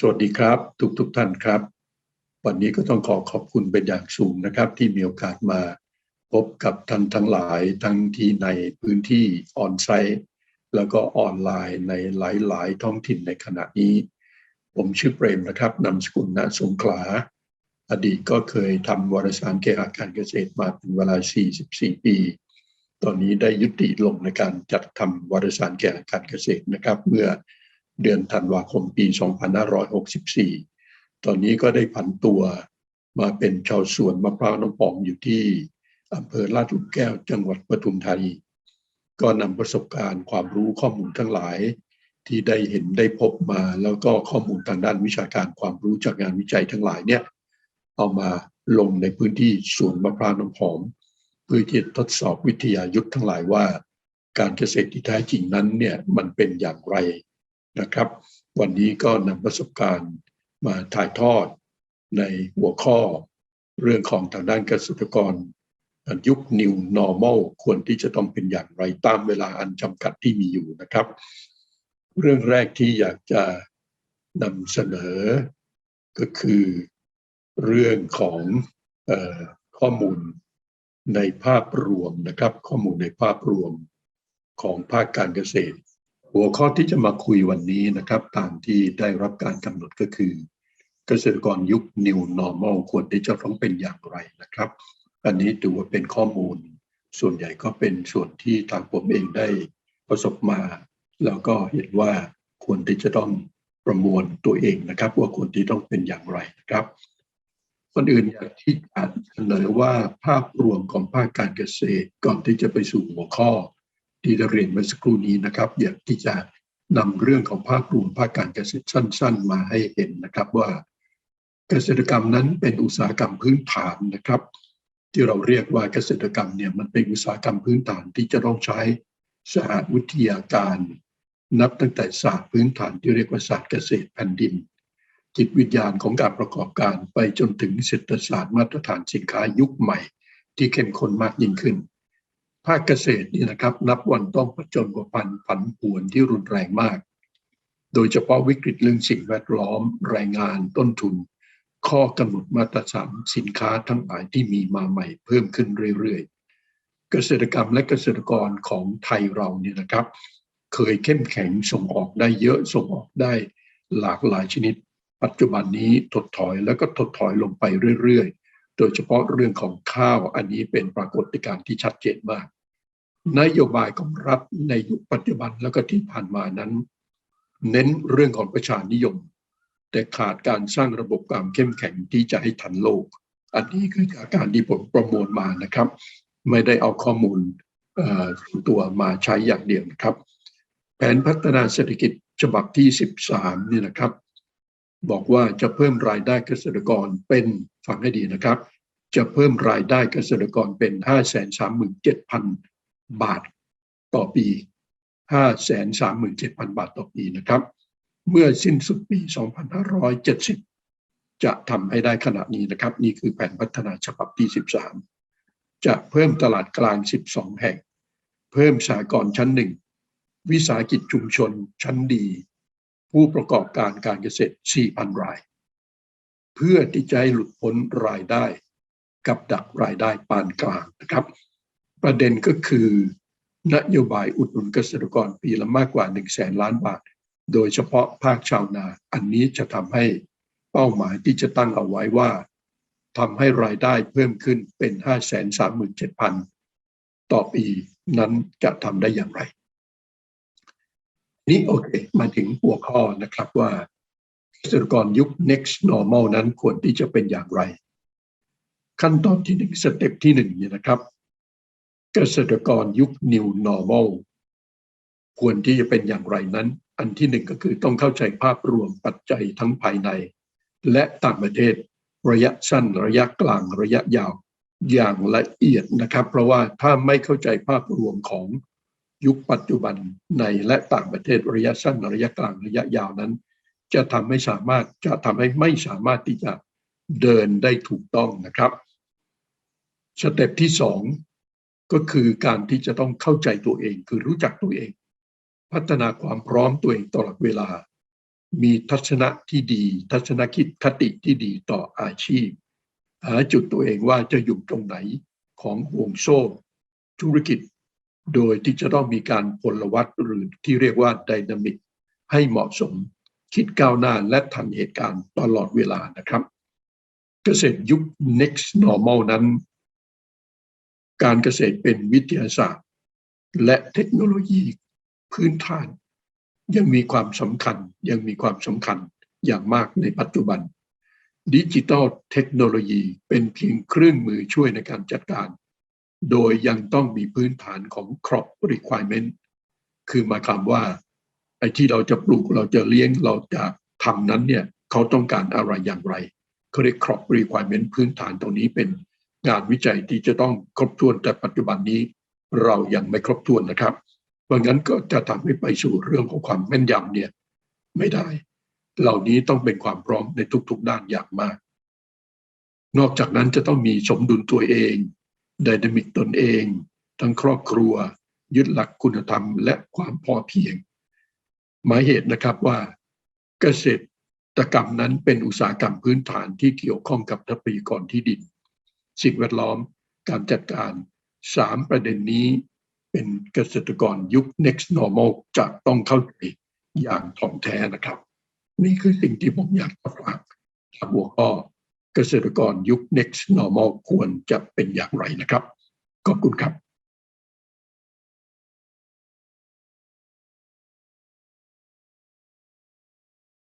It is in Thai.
สวัสดีครับ ทุกทุกท่านครับ วันนี้ก็ต้องขอขอบคุณเป็นอย่างสูงนะครับ ที่มีโอกาสมาพบกับท่านทั้งหลายทั้งที่ในพื้นที่ออนไซต์แล้วก็ออนไลน์ในหลาย ๆ ท้องถิ่นในขณะนี้ ผมชื่อเปรมนะครับนามสกุลณสงขลา อดีตก็เคยทำวารสารเกี่ยวกับการเกษตรมาเป็นเวลา 44 ปี ตอนนี้ได้ยุติลงในการจัดทำวารสารเกี่ยวกับการเกษตรนะครับ เมื่อ เดือนธันวาคมปี 2564 ตอนนี้ก็ได้ผันตัวมาเป็นชาวสวนมะพร้าวน้ำหอมอยู่ที่อำเภอลาดหลุมแก้วจังหวัดปทุมธานี ก็นำประสบการณ์ความรู้ข้อมูลทั้งหลายที่ได้เห็นได้พบมา แล้วก็ข้อมูลทางด้านวิชาการความรู้จากงานวิจัยทั้งหลายเนี่ยเอามาลงในพื้นที่สวนมะพร้าวน้ำหอม เพื่อที่ทดสอบวิทยายุทธ์ทั้งหลายว่า การเกษตรที่แท้จริงนั้นเนี่ยมันเป็นอย่างไร นะครับ วันนี้ก็นำประสบการณ์มาถ่ายทอดในหัวข้อเรื่องของทางด้านเกษตรกร ยุค New Normal ควรที่จะต้องเป็นอย่างไรตามเวลาอันจำกัดที่มีอยู่นะครับ เรื่องแรกที่อยากจะนำเสนอก็คือเรื่องของออข้อมูลในภาพรวมนะครับ ข้อมูลในภาพรวมของภาคการเกษตร หัวข้อที่จะมาคุยวันนี้นะครับ ตามที่ได้รับการกำหนดก็คือ เกษตรกรยุค New Normal ควรที่จะต้องเป็นอย่างไรนะครับ อันนี้ถือว่าเป็นข้อมูล ส่วนใหญ่ก็เป็นส่วนที่ทางผมเองได้ประสบมา แล้วก็เห็นว่าควรที่จะต้องประมวลตัวเองนะครับ ว่าควรที่ต้องเป็นอย่างไรนะครับคนอื่นอยากที่จะเสนอว่าภาพรวมของภาคการเกษตรก่อนที่จะไปสู่หัวข้อ ที่ได้เรียนเมื่อสักครู่นี้นะครับ อยากที่จะนำเรื่องของภาพรวมภาคการเกษตรสั้น ๆ มาให้เห็นนะครับว่าเกษตรกรรมนั้นเป็นอุตสาหกรรมพื้นฐานนะครับ ที่เราเรียกว่าเกษตรกรรมเนี่ยมันเป็นอุตสาหกรรมพื้นฐานที่จะต้องใช้ศาสตร์วิทยาการ นับตั้งแต่ศาสตร์พื้นฐานที่เรียกว่าศาสตร์เกษตรแผ่นดิน จิตวิญญาณของการประกอบการไปจนถึงเศรษฐศาสตร์มาตรฐานสินค้ายุคใหม่ ที่เข้มข้นมากยิ่งขึ้น ภาคเกษตรนี่นะครับ นับวันต้องผจญกับพันผันผวนที่รุนแรงมาก โดยเฉพาะวิกฤตเรื่องสิ่งแวดล้อมแรงงานต้นทุน ข้อกำหนดมาตรฐานสินค้าทั้งหลายที่มีมาใหม่เพิ่มขึ้นเรื่อยๆ เกษตรกรรมและเกษตรกรของไทยเราเนี่ยนะครับ เคยเข้มแข็งส่งออกได้เยอะส่งออกได้หลากหลายชนิด ปัจจุบันนี้ถดถอยแล้วก็ถดถอยลงไปเรื่อยๆ โดยเฉพาะเรื่องของข้าวอันนี้เป็นปรากฏการณ์ที่ชัดเจนมาก นโยบายของรัฐในยุคปัจจุบันแล้วก็ที่ผ่านมานั้น เน้นเรื่องของประชานิยม แต่ขาดการสร้างระบบความเข้มแข็งที่จะให้ทันโลก อันนี้คืออาการที่ผมประมวลมานะครับ ไม่ได้เอาข้อมูลตัวมาใช้อย่างเดียวนะครับ แผนพัฒนาเศรษฐกิจฉบับที่ 13นี่นะครับ บอกว่าจะเพิ่มรายได้เกษตรกรเป็นฟังให้ดีนะครับ จะเพิ่มรายได้เกษตรกรเป็น 537,000 บาทต่อปี 537,000 บาทต่อปีนะครับ เมื่อสิ้นสุดปี 2570 จะทำให้ได้ขนาดนี้นะครับ นี่คือแผนพัฒนาฉบับที่ 13 จะเพิ่มตลาดกลาง 12 แห่ง เพิ่มสากรชั้นหนึ่ง วิสาหกิจชุมชนชั้นดี ผู้ประกอบการการเกษตร 4,000 ราย เพื่อที่จะให้หลุดพ้นรายได้ กับดักรายได้ปานกลางนะครับ ประเด็นก็คือนโยบายอุดหนุนเกษตรกรปีละมากกว่า1 0 0 0 0แสนล้านบาท โดยเฉพาะภาคชาวนา อันนี้จะทำให้เป้าหมายที่จะตั้งเอาไว้ว่าทำให้รายได้เพิ่มขึ้นเป็น 537,000 ต่อปีนั้นจะทำได้อย่างไร นี่โอเค มาถึงหัวข้อนะครับว่าเกษตรกรยุค next normal นั้นควรที่จะเป็นอย่างไร ขั้นตอนที่หนึ่งสเต็ปที่หนึ่งเนี่ยนะครับ เกษตรกรยุค new normal ควรที่จะเป็นอย่างไรนั้น อันที่หนึ่งก็คือต้องเข้าใจภาพรวมปัจจัยทั้งภายใน และต่างประเทศระยะสั้นระยะกลางระยะยาวอย่างละเอียดนะครับ เพราะว่าถ้าไม่เข้าใจภาพรวมของยุคปัจจุบันในและต่างประเทศระยะสั้นระยะกลางระยะยาวนั้น จะทำให้สามารถจะทำให้ไม่สามารถที่จะเดินได้ถูกต้องนะครับ สเต็ปที่สอง ก็คือการที่จะต้องเข้าใจตัวเองคือรู้จักตัวเอง พัฒนาความพร้อมตัวเองตลอดเวลา มีทัศนะที่ดี ทัศนคิดคติที่ดีต่ออาชีพ หาจุดตัวเองว่าจะอยู่ตรงไหนของห่วงโซ่ ธุรกิจ โดยที่จะต้องมีการพลวัตหรือที่เรียกว่าไดนามิกให้เหมาะสมคิดก้าวหน้าและทันเหตุการณ์ตลอดเวลานะครับ เกษตรยุค next normal นั้น การเกษตรเป็นวิทยาศาสตร์ และเทคโนโลยีพื้นฐาน ยังมีความสำคัญยังมีความสำคัญอย่างมากในปัจจุบัน ดิจิทัลเทคโนโลยีเป็นเพียงเครื่องมือช่วยในการจัดการ โดยยังต้องมีพื้นฐานของ crop requirement คือหมายความว่า ไอ้ที่เราจะปลูกเราจะเลี้ยงเราจะทำนั้นเนี่ยเขาต้องการอะไรอย่างไรเขาเรียก crop requirement พื้นฐานตรงนี้เป็น งานวิจัยที่จะต้องครบถ้วนแต่ปัจจุบันนี้เรายังไม่ครบถ้วนนะครับ เพราะงั้นก็จะทำให้ไปสู่เรื่องของความแม่นยำเนี่ยไม่ได้ เหล่านี้ต้องเป็นความพร้อมในทุกๆด้านอย่างมาก นอกจากนั้นจะต้องมีสมดุลตัวเองไดนามิกตนเอง ทั้งครอบครัว ยึดหลักคุณธรรมและความพอเพียง หมายเหตุนะครับว่าเกษตรกรรมนั้นเป็นอุตสาหกรรมพื้นฐานที่เกี่ยวข้องกับทรัพยากรที่ดิน สิ่งแวดล้อมการจัดการสามประเด็นนี้เป็นเกษตรกรยุค next normal จะต้องเข้าใจอย่างถ่องแท้นะครับ นี่คือสิ่งที่ผมอยากจะฝากทางหัวข้อเกษตรกรยุค next normal ควรจะเป็นอย่างไรนะครับ ขอบคุณครับ